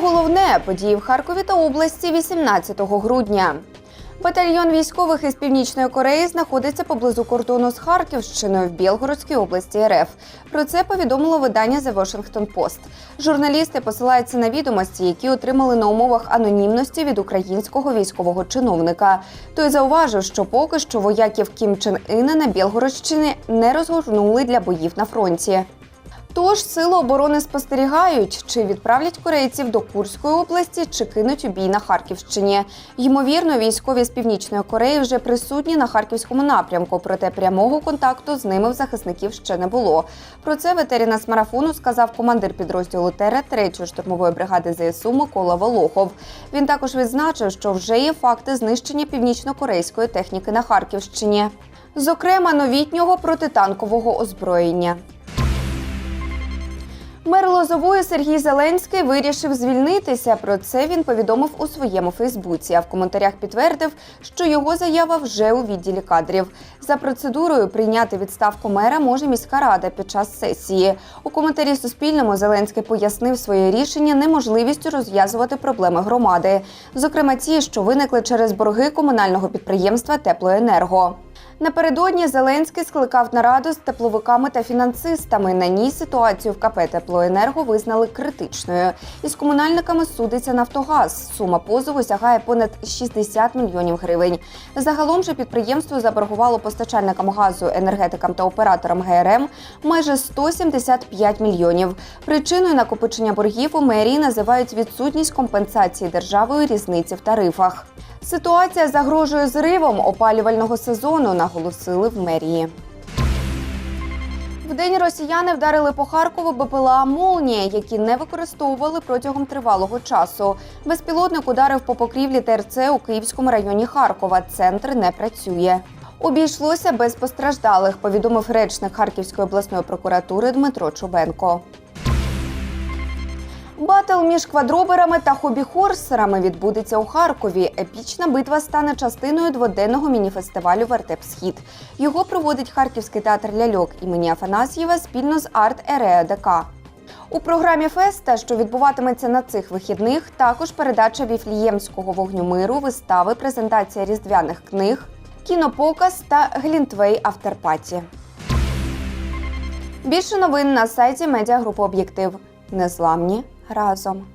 головне події в Харкові та області 18 грудня. Батальйон військових із північної Кореї знаходиться поблизу кордону з Харківщиною в Білгородській області РФ. Про це повідомило видання The Washington Post. Журналісти посилаються на відомості, які отримали на умовах анонімності від українського військового чиновника. Той зауважив, що поки що вояків Кім Чен Іна на Білгородщині не розгорнули для боїв на фронті. Тож сили оборони спостерігають, чи відправлять корейців до Курської області, чи кинуть у бій на Харківщині. Ймовірно, військові з північної Кореї вже присутні на харківському напрямку, проте прямого контакту з ними в захисників ще не було. Про це ветеріна з марафону сказав командир підрозділу Тера 3-ї штурмової бригади ЗСУ Микола Волохов. Він також відзначив, що вже є факти знищення північно-корейської техніки на Харківщині, зокрема новітнього протитанкового озброєння. Мер Лозової Сергій Зеленський вирішив звільнитися. Про це він повідомив у своєму Фейсбуці. А в коментарях підтвердив, що його заява вже у відділі кадрів. За процедурою прийняти відставку мера може міська рада під час сесії. У коментарі Суспільному Зеленський пояснив своє рішення неможливістю розв'язувати проблеми громади, зокрема ті, що виникли через борги комунального підприємства Теплоенерго. Напередодні Зеленський скликав нараду з тепловиками та фінансистами. На ній ситуацію в КП Теплоенерго визнали критичною. Із комунальниками судиться Нафтогаз. Сума позову сягає понад 60 мільйонів гривень. Загалом же підприємство заборгувало постачальникам газу, енергетикам та операторам ГРМ майже 175 мільйонів. Причиною накопичення боргів у мерії називають відсутність компенсації державою різниці в тарифах. Ситуація загрожує зривом опалювального сезону, наголосили в мерії. Вдень росіяни вдарили по Харкову БПЛА «Молнія», які не використовували протягом тривалого часу. Безпілотник ударив по покрівлі ТРЦ у Київському районі Харкова. Центр не працює. Обійшлося без постраждалих, повідомив речник Харківської обласної прокуратури Дмитро Чубенко. Батл між квадроберами та хобі-хорсерами відбудеться у Харкові. Епічна битва стане частиною дводенного міні-фестивалю Вертеп Схід. Його проводить Харківський театр ляльок імені Афанасьєва спільно з арт Ереа ДК. У програмі феста, що відбуватиметься на цих вихідних, також передача віфліємського вогню миру, вистави, презентація різдвяних книг, кінопоказ та глінтвей авторпаті. Більше новин на сайті медіагрупи Об'єктив. Незламні разом.